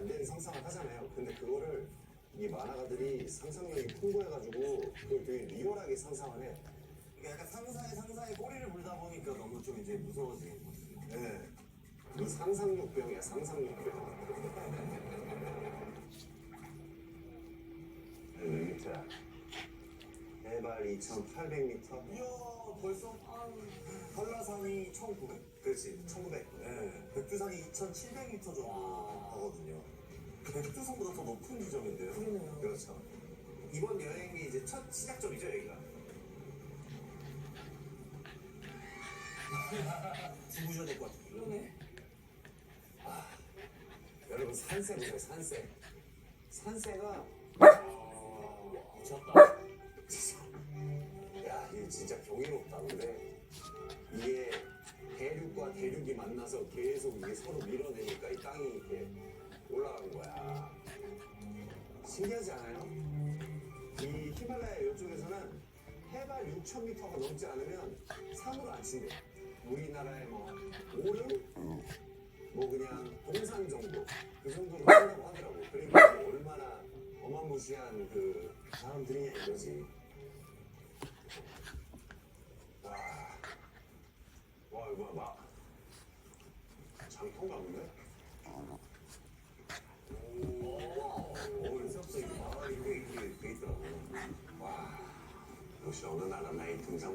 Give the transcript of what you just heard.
안 되는 상상을 하잖아요. 근데 그거를 이 만화가들이 상상력이 풍부해가지고 그걸 되게 리얼하게 상상을 해. 이게 약간 상사에 상사에 꼬리를 물다 보니까 너무 좀 이제 무서워지는 거지. 네. 이 상상력병이야, 상상력병. 음, 자, 해발 2,800m. 이야 벌써 한라산이 1900. 그렇지, 1900. 네, 백두산이 2,700m 정도 하거든요. 백두산보다 더 높은 지점인데요. 그러네요. 그렇죠. 이번 여행이 이제 첫 시작점이죠, 여기가. 죽으셔야 될것 같아요. 그러네. 여러분 산세 보세요, 산세. 산세가 미쳤다. 야, 이게 진짜 경이롭다. 근데 이게 만나서 계속 이게 서로 밀어내니까 이 땅이 이렇게 올라간 거야. 신기하지 않아요? 이 히말라야 이쪽에서는 해발 6,000m가 넘지 않으면 산으로 안 친대. 우리나라의 뭐 오름, 뭐 그냥 동산 정도 그 정도로 친다고 하더라고. 그러니까 얼마나 어마무시한 그 사람들이냐 이거지. 와, 와 있더라고. 와, 역시 어느 나라 나의 등산